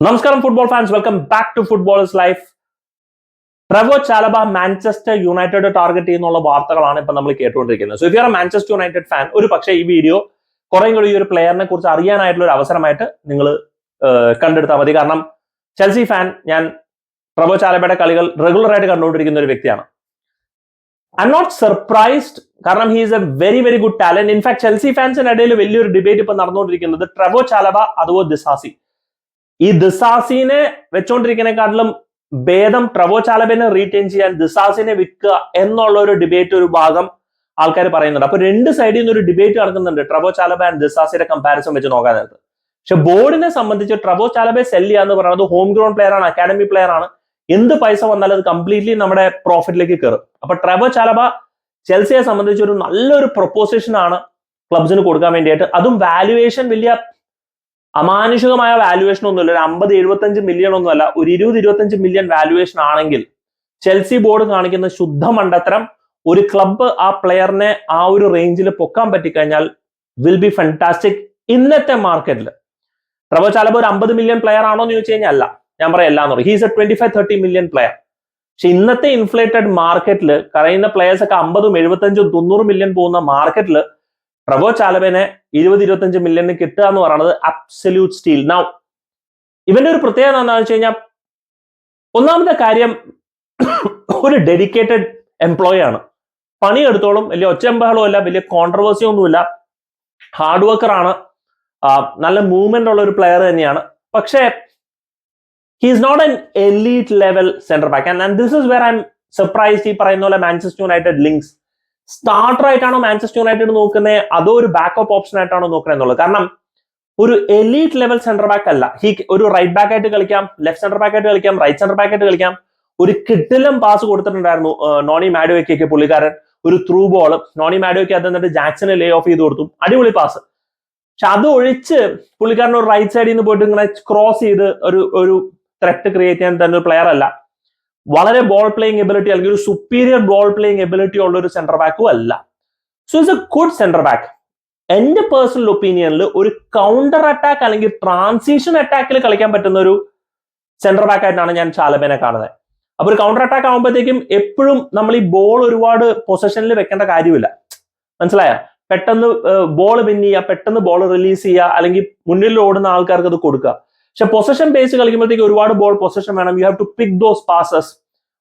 നമസ്കാരം football fans welcome back to football's life Trevoh Chalobah Manchester United target ചെയ്യുന്നുള്ള വാർത്തകളാണ് ഇപ്പൊ നമ്മൾ കേട്ടുകൊണ്ടിരിക്കുന്നത്. So if you are Manchester United fan ഒരു പക്ഷേ ഈ വീഡിയോ കുറേ കൂടി ഈ ഒരു പ്ലെയറിനെ കുറിച്ച് അറിയാനായിട്ടുള്ള ഒരു അവസരമായിട്ട് നിങ്ങൾ കണ്ടെടുത്താൽ മതി. കാരണം ചെൽസി ഫാൻ ഞാൻ ട്രെവോ ചാലബയുടെ കളികൾ റെഗുലർ ആയിട്ട് കണ്ടുകൊണ്ടിരിക്കുന്ന ഒരു വ്യക്തിയാണ്. ഐ എം നോട്ട് സർപ്രൈസ്ഡ് കാരണം he is a very very good talent in fact Chelsea ഫാൻസിനിടയിൽ വലിയൊരു ഡിബേറ്റ് ഇപ്പൊ നടന്നുകൊണ്ടിരിക്കുന്നത് ട്രവോ ചാലബ അതുപോലെ ദിസാസി ഈ ദിസാസിനെ വെച്ചോണ്ടിരിക്കുന്നതിനെക്കാട്ടിലും ഭേദം ട്രവോ ചാലബനെ റീറ്റെയിൻ ചെയ്യാൻ ദിസാസിനെ വിൽക്കുക എന്നുള്ള ഒരു ഡിബേറ്റ് ഒരു ഭാഗം ആൾക്കാർ പറയുന്നുണ്ട്. അപ്പൊ രണ്ട് സൈഡിൽ നിന്ന് ഒരു ഡിബേറ്റ് നടക്കുന്നുണ്ട് ട്രബോ ചാലബ ആൻഡ് ദിസാസിയുടെ കമ്പാരിസൺ വെച്ച് നോക്കാൻ നേരത്ത്. പക്ഷെ ബോർഡിനെ സംബന്ധിച്ച് ട്രബോ ചാലബെ സെൽ ചെയ്യുക എന്ന് പറയുന്നത് ഹോം ഗ്രൗണ്ട് പ്ലെയർ ആണ് അക്കാഡമി പ്ലെയർ ആണ്. എന്ത് പൈസ വന്നാലും അത് കംപ്ലീറ്റ്ലി നമ്മുടെ പ്രോഫിറ്റിലേക്ക് കയറും അപ്പൊ ട്രബോ ചാലബ ചെൽസിയെ സംബന്ധിച്ച് ഒരു നല്ലൊരു പ്രൊപ്പോസിഷൻ ആണ് ക്ലബ്സിന് കൊടുക്കാൻ വേണ്ടിയിട്ട്. അതും വാല്യുവേഷൻ വലിയ അമാനുഷികമായ വാല്യുവേഷൻ ഒന്നുമില്ല. ഒരു അമ്പത് എഴുപത്തഞ്ച് മില്യൺ ഒന്നുമല്ല. ഒരു ഇരുപത് ഇരുപത്തഞ്ച് മില്യൺ വാല്യുവേഷൻ ആണെങ്കിൽ ചെൽസി ബോർഡ് കാണിക്കുന്ന ശുദ്ധ മണ്ടത്തരം ഒരു ക്ലബ്ബ് ആ പ്ലെയറിനെ ആ ഒരു റേഞ്ചിൽ പൊക്കാൻ പറ്റിക്കഴിഞ്ഞാൽ വിൽ ബി ഫെന്റാസ്റ്റിക് ഇന്നത്തെ മാർക്കറ്റിൽ ട്രവോ ചാലബ ഒരു അമ്പത് മില്യൺ പ്ലെയർ ആണോ എന്ന് ചോദിച്ചു കഴിഞ്ഞാൽ അല്ല. ഞാൻ പറയാം എല്ലാം പറയും he's a twenty five thirty million player പക്ഷെ ഇന്നത്തെ ഇൻഫ്ലേറ്റഡ് മാർക്കറ്റിൽ കറയുന്ന പ്ലെയേഴ്സ് ഒക്കെ അമ്പതും എഴുപത്തഞ്ചും തൊണ്ണൂറ് മില്യൺ പോകുന്ന മാർക്കറ്റിൽ ട്രവോ ചാലബേനെ ഇരുപത് ഇരുപത്തഞ്ച് മില്യണിന് കിട്ടുക എന്ന് പറയുന്നത് അബ്സല്യൂട്ട് സ്റ്റീൽ നൗ ഇവന്റെ ഒരു പ്രത്യേകത എന്താണെന്ന് വെച്ച് കഴിഞ്ഞാൽ ഒന്നാമത്തെ കാര്യം ഒരു ഡെഡിക്കേറ്റഡ് എംപ്ലോയി ആണ്. പണിയെടുത്തോളും വലിയ ഒച്ചമ്പഹളവും അല്ല വലിയ കോൺട്രവേഴ്സി ഒന്നുമില്ല ഹാർഡ് വർക്കർ ആണ്. നല്ല മൂവ്മെന്റ് ഉള്ള ഒരു പ്ലെയർ തന്നെയാണ്. പക്ഷേ he is not an elite level centre back and this is where I'm surprise ഈ പറയുന്ന പോലെ മാഞ്ചസ്റ്റർ യുണൈറ്റഡ് ലിങ്ക്സ് സ്റ്റാർട്ടർ ആയിട്ടാണോ മാഞ്ചസ്റ്റർ യുണൈറ്റഡ് നോക്കുന്നത് അതോ ഒരു ബാക്കപ്പ് ഓപ്ഷൻ ആയിട്ടാണോ നോക്കുന്നത് എന്നുള്ളത്? കാരണം ഒരു എലീറ്റ് ലെവൽ സെന്റർ ബാക്ക് അല്ല. ഹി ഒരു റൈറ്റ് ബാക്ക് ആയിട്ട് കളിക്കാം ലെഫ്റ്റ് സെന്റർ ബാക്ക് ആയിട്ട് കളിക്കാം റൈറ്റ് സെന്റർ ബാക്ക് ആയിട്ട് കളിക്കാം. ഒരു കിട്ടിലും പാസ് കൊടുത്തിട്ടുണ്ടായിരുന്നു നോണി മാഡോയ്ക്കൊക്കെ പുള്ളിക്കാരൻ. ഒരു ത്രൂ ബോൾ നോണി മാഡോയ്ക്ക് അത് എന്നിട്ട് ജാക്സനെ ലേ ഓഫ് ചെയ്ത് കൊടുത്തു. അടിപൊളി പാസ് പക്ഷെ അത് ഒഴിച്ച് പുള്ളിക്കാരൻ ഒരു റൈറ്റ് സൈഡിൽ നിന്ന് പോയിട്ട് ഇങ്ങനെ ക്രോസ് ചെയ്ത് ഒരു ഒരു ത്രെറ്റ് ക്രിയേറ്റ് ചെയ്യാൻ തന്നെ ഒരു പ്ലെയർ അല്ല. വളരെ ബോൾ പ്ലേയിങ് എബിലിറ്റി അല്ലെങ്കിൽ ഒരു സുപ്പീരിയർ ബോൾ പ്ലേയിങ് എബിലിറ്റി ഉള്ള ഒരു സെന്റർ ബാക്കും അല്ല. So it's a good centre back എന്റെ പേഴ്സണൽ ഒപ്പീനിയനിൽ ഒരു കൗണ്ടർ അറ്റാക്ക് അല്ലെങ്കിൽ ട്രാൻസിഷൻ അറ്റാക്കിൽ കളിക്കാൻ പറ്റുന്ന ഒരു സെന്റർ ബാക്ക് ആയിട്ടാണ് ഞാൻ ചാലബേനെ കാണുന്നത്. അപ്പൊ ഒരു കൗണ്ടർ അറ്റാക്ക് ആകുമ്പോഴത്തേക്കും എപ്പോഴും നമ്മൾ ഈ ബോൾ ഒരുപാട് പൊസിഷനിൽ വെക്കേണ്ട കാര്യമില്ല. മനസ്സിലായ? പെട്ടെന്ന് ബോൾ വിൻ ചെയ്യുക പെട്ടെന്ന് ബോൾ റിലീസ് ചെയ്യുക അല്ലെങ്കിൽ മുന്നിൽ ഓടുന്ന ആൾക്കാർക്ക് അത് കൊടുക്കുക. പക്ഷെ പൊസഷൻ ബേസ് കളിക്കുമ്പോഴത്തേക്ക് ഒരുപാട് ബോൾ പൊസഷൻ വേണം. You have to pick those passes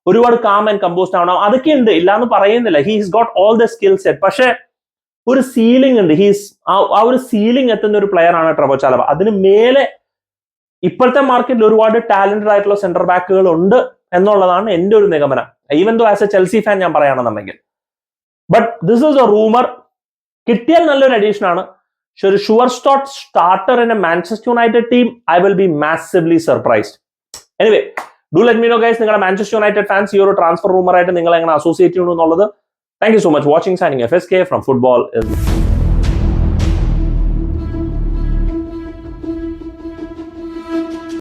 ഒരുപാട് കാം ആൻഡ് കമ്പോസ്റ്റ് ആവണം. അതൊക്കെ ഉണ്ട്. ഇല്ലാന്ന് പറയുന്നില്ല. He's got all the skill set പക്ഷെ ഒരു സീലിംഗ് ഉണ്ട്. ഹീസ് ആ ഒരു സീലിംഗ് എത്തുന്ന ഒരു പ്ലെയർ ആണ് ട്രബോ ചാലബ അതിന് മേലെ ഇപ്പോഴത്തെ മാർക്കറ്റിൽ ഒരുപാട് ടാലന്റഡ് ആയിട്ടുള്ള സെന്റർ ബാക്കുകൾ ഉണ്ട് എന്നുള്ളതാണ് എന്റെ ഒരു നിഗമനം. Even though as a Chelsea fan ഞാൻ പറയുകയാണെന്നുണ്ടെങ്കിൽ. But this is a rumour കിട്ടിയാൽ നല്ലൊരു അഡീഷൻ ആണ്. പക്ഷെ ഒരു sure shot starter in a Manchester United team I will be massively surprised anyway do let me know guys നിങ്ങളുടെ Manchester United fans ഈ ഒരു ട്രാൻസ്ഫർ റൂമർ ആയിട്ട് നിങ്ങൾ എങ്ങനെ അസോസിയേറ്റ് ചെയ്യുന്നു എന്നുള്ളത്. Thank you so much watching സാനിങ് F S K from football